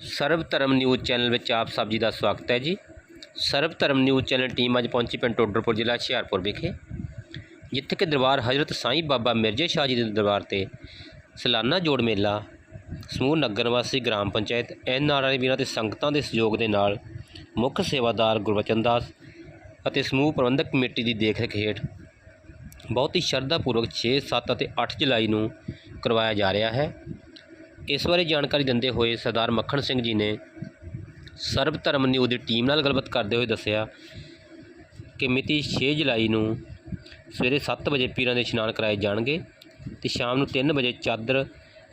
ਸਰਬ Dharam news channel ਵਿੱਚ ਆਪ ਸਭ ਜੀ ਦਾ ਸਵਾਗਤ ਹੈ ਜੀ। ਸਰਬ ਧਰਮ ਨਿਊਜ਼ ਚੈਨਲ ਟੀਮ ਅੱਜ ਪਹੁੰਚੀ ਪਿੰਡ ਟੋਡਰਪੁਰ ਜ਼ਿਲ੍ਹਾ ਹੁਸ਼ਿਆਰਪੁਰ ਵਿਖੇ, ਜਿੱਥੇ ਕਿ ਦਰਬਾਰ ਹਜ਼ਰਤ ਸਾਈਂ ਬਾਬਾ ਮਿਰਜ਼ੇ ਸ਼ਾਹ ਜੀ ਦੇ ਦਰਬਾਰ ਤੇ ਸਾਲਾਨਾ ਜੋੜ ਮੇਲਾ, ਸਮੂਹ ਨਗਰ ਵਾਸੀ gram panchayat N R I ਵੀਰਾਂ ਤੇ ਸੰਗਤਾਂ ਦੇ ਸਹਿਯੋਗ ਦੇ ਨਾਲ ਮੁੱਖ ਸੇਵਾਦਾਰ ਗੁਰਬਚਨ ਦਾਸ ਅਤੇ ਸਮੂਹ ਪ੍ਰਬੰਧਕ ਕਮੇਟੀ ਦੀ ਦੇਖਰੇਖ ਹੇਠ ਬਹੁਤ ਹੀ ਸ਼ਰਧਾਪੂਰਵਕ 6 7 ਅਤੇ 8 ਜੁਲਾਈ ਨੂੰ ਕਰਵਾਇਆ ਜਾ ਰਿਹਾ ਹੈ। ਇਸ ਬਾਰੇ ਜਾਣਕਾਰੀ ਦਿੰਦੇ ਹੋਏ ਸਰਦਾਰ ਮੱਖਣ ਸਿੰਘ ਜੀ ਨੇ ਸਰਬ ਧਰਮ ਨਿਊਜ਼ ਦੀ ਟੀਮ ਨਾਲ ਗੱਲਬਾਤ ਕਰਦੇ ਹੋਏ ਦੱਸਿਆ ਕਿ ਮਿਤੀ 6 ਜੁਲਾਈ ਨੂੰ ਸਵੇਰੇ 7 ਵਜੇ ਪੀਰਾਂ ਦੇ ਇਸ਼ਨਾਨ ਕਰਾਏ ਜਾਣਗੇ ਤੇ ਸ਼ਾਮ ਨੂੰ 3 ਵਜੇ ਚਾਦਰ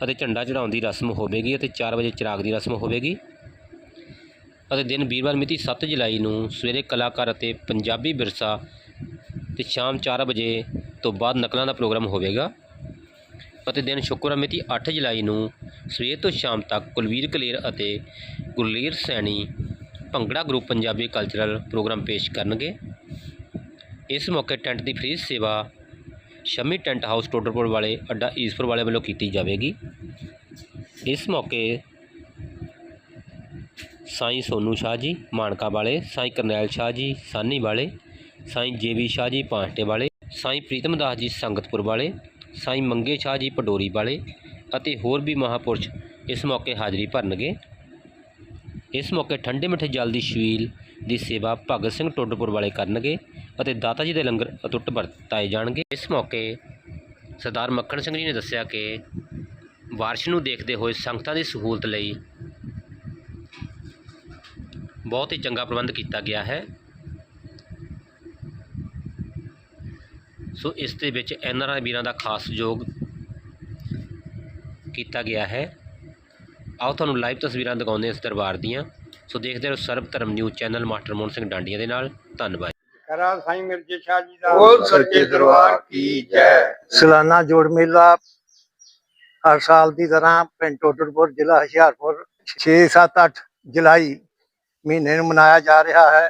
ਅਤੇ ਝੰਡਾ ਚੜਾਉਣ ਦੀ ਰਸਮ ਹੋਵੇਗੀ ਅਤੇ 4 ਵਜੇ ਚਿਰਾਗ ਦੀ ਰਸਮ ਹੋਵੇਗੀ। ਅਤੇ ਦਿਨ ਵੀਰਵਾਰ ਮਿਤੀ 7 ਜੁਲਾਈ ਨੂੰ ਸਵੇਰੇ ਕਲਾਕਾਰ ਅਤੇ ਪੰਜਾਬੀ ਵਿਰਸਾ ਤੇ ਸ਼ਾਮ 4 ਵਜੇ ਤੋਂ ਬਾਅਦ ਨਕਲਾਂ ਦਾ ਪ੍ਰੋਗਰਾਮ ਹੋਵੇਗਾ। ਅਤੇ ਦਿਨ ਸ਼ੁੱਕਰਵਾਰ ਮਿਤੀ 8 ਜੁਲਾਈ ਨੂੰ ਸਵੇਰ ਤੋਂ ਸ਼ਾਮ ਤੱਕ ਕੁਲਵੀਰ ਕਲੇਰ ਅਤੇ ਗੁਰਲੀਰ Saini bhangra group Punjabi cultural programme ਪੇਸ਼ ਕਰਨਗੇ। ਇਸ ਮੌਕੇ ਟੈਂਟ ਦੀ ਫ੍ਰੀ ਸੇਵਾ ਸ਼ਮੀ ਟੈਂਟ ਹਾਊਸ ਟੋਡਰਪੁਰ ਵਾਲੇ ਅੱਡਾ ਈਸਪੁਰ ਵਾਲੇ ਵੱਲੋਂ ਕੀਤੀ ਜਾਵੇਗੀ। ਇਸ ਮੌਕੇ ਸਾਈਂ ਸੋਨੂ ਸ਼ਾਹ ਜੀ, ਮਾਨਕਾ ਵਾਲੇ, ਸਾਈਂ ਕਰਨੈਲ ਸ਼ਾਹ ਜੀ, ਸਾਨੀ ਵਾਲੇ, ਸਾਈਂ ਜੇਵੀ ਸ਼ਾਹ ਜੀ ਪਾਂਟੇ ਵਾਲੇ, ਸਾਈਂ ਪ੍ਰੀਤਮ ਦਾਸ ਜੀ, ਸੰਗਤਪੁਰ ਵਾਲੇ ਸਾਈਂ ਮੰਗੇ ਸ਼ਾਹ ਜੀ ਪਡੋਰੀ ਵਾਲੇ ਅਤੇ ਹੋਰ ਵੀ ਮਹਾਪੁਰਸ਼ ਇਸ ਮੌਕੇ ਹਾਜ਼ਰੀ ਭਰਨਗੇ। ਇਸ ਮੌਕੇ ਠੰਡੇ ਮਿੱਠੇ ਜਲ ਦੀ ਛਬੀਲ ਦੀ ਸੇਵਾ ਭਗਤ ਸਿੰਘ ਟੋਡਰਪੁਰ ਵਾਲੇ ਕਰਨਗੇ ਅਤੇ ਦਾਤਾ ਜੀ ਦੇ ਲੰਗਰ ਅਟੁੱਟ ਵਰਤਾਏ ਜਾਣਗੇ। ਇਸ ਮੌਕੇ ਸਰਦਾਰ ਮੱਖਣ ਸਿੰਘ ਜੀ ਨੇ ਦੱਸਿਆ ਕਿ ਬਾਰਿਸ਼ ਨੂੰ ਦੇਖਦੇ ਹੋਏ ਸੰਗਤਾਂ ਦੀ ਸਹੂਲਤ ਲਈ ਬਹੁਤ ਹੀ ਚੰਗਾ ਪ੍ਰਬੰਧ ਕੀਤਾ ਗਿਆ ਹੈ। ਸੋ ਇਸ ਦੇ ਵਿੱਚ ਐਨ ਆਰ ਆਈ ਵੀਰਾਂ ਦਾ ਖਾਸ ਸਹਿਯੋਗ ਕੀਤਾ ਗਿਆ ਹੈ। ਆਓ ਤੁਹਾਨੂੰ ਲਾਈਵ ਤਸਵੀਰਾਂ ਦਿਖਾਉਂਦੇ ਹਾਂ ਇਸ ਦਰਬਾਰ ਦੀਆਂ। ਸੋ ਦੇਖਦੇ ਰਹੋ Sarab Dharam news channel master Mohan Singh Dandian ਦੇ ਨਾਲ। ਧੰਨਵਾਦ। ਕਰਾ ਸਾਈਂ ਮਿਰਜ਼ੇ ਸ਼ਾਹ ਜੀ ਦਾ। ਬੋਲ ਸੱਚੇ ਦਰਬਾਰ ਕੀ ਜੈ। ਸਾਲਾਨਾ ਜੋੜ ਮੇਲਾ ਹਰ ਸਾਲ ਦੀ ਤਰ੍ਹਾਂ ਪਿੰਡ ਟੋਡਰਪੁਰ ਜ਼ਿਲ੍ਹਾ ਹੁਸ਼ਿਆਰਪੁਰ 6 7 8 ਜੁਲਾਈ ਮਹੀਨੇ ਨੂੰ ਮਨਾਇਆ ਜਾ ਰਿਹਾ ਹੈ।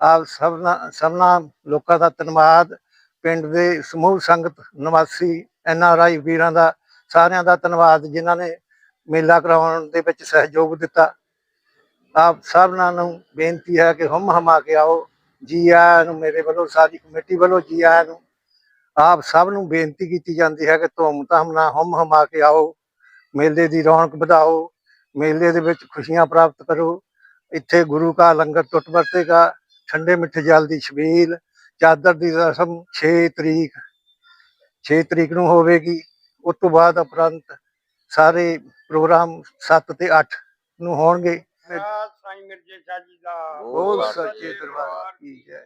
ਆਪ ਸਭਨਾ ਸਭਨਾ ਲੋਕਾਂ ਦਾ ਧੰਨਵਾਦ। ਪਿੰਡ ਦੇ ਸਮੂਹ ਸੰਗਤ, ਨਿਵਾਸੀ, ਐਨ ਆਰ ਆਈ ਵੀਰਾਂ ਦਾ ਸਾਰਿਆਂ ਦਾ ਧੰਨਵਾਦ, ਜਿਨ੍ਹਾਂ ਨੇ ਮੇਲਾ ਕਰਾਉਣ ਦੇ ਵਿੱਚ ਸਹਿਯੋਗ ਦਿੱਤਾ। ਆਪ ਸਭਨਾਂ ਨੂੰ ਬੇਨਤੀ ਹੈ ਕਿ ਹਮ ਹਮਾ ਕੇ ਆਓ, ਜੀ ਆਇਆਂ ਨੂੰ ਮੇਰੇ ਵੱਲੋਂ, ਸਾਰੀ ਕਮੇਟੀ ਵੱਲੋਂ ਜੀ ਆਇਆਂ ਨੂੰ। ਆਪ ਸਭ ਨੂੰ ਬੇਨਤੀ ਕੀਤੀ ਜਾਂਦੀ ਹੈ ਕਿ ਧੂਮ ਧਾਮ ਨਾਲ ਹਮ ਹਮਾ ਕੇ ਆਓ, ਮੇਲੇ ਦੀ ਰੌਣਕ ਵਧਾਓ, ਮੇਲੇ ਦੇ ਵਿੱਚ ਖੁਸ਼ੀਆਂ ਪ੍ਰਾਪਤ ਕਰੋ। ਇੱਥੇ ਗੁਰੂ ਕਾ ਲੰਗਰ ਟੁੱਟ ਵਰਤੇਗਾ, ਠੰਡੇ ਮਿੱਠੇ ਜਲ ਦੀ ਛਬੀਲ ਚਾਦਰ ਦੀ ਰਸਮ 6 ਤਰੀਕ 6 ਤਰੀਕ ਨੂੰ ਹੋਵੇਗੀ। ਉਸ ਤੋਂ ਬਾਅਦ ਉਪਰੰਤ ਸਾਰੇ ਪ੍ਰੋਗਰਾਮ 7 ਤੇ 8 ਨੂੰ ਹੋਣਗੇ। ਸਾਈਂ ਮਿਰਜ਼ੇ ਸ਼ਾਹ ਜੀ ਦਾ ਬੋਲ ਸੱਚੇ ਦਰਬਾਰ ਕੀ ਜੈ।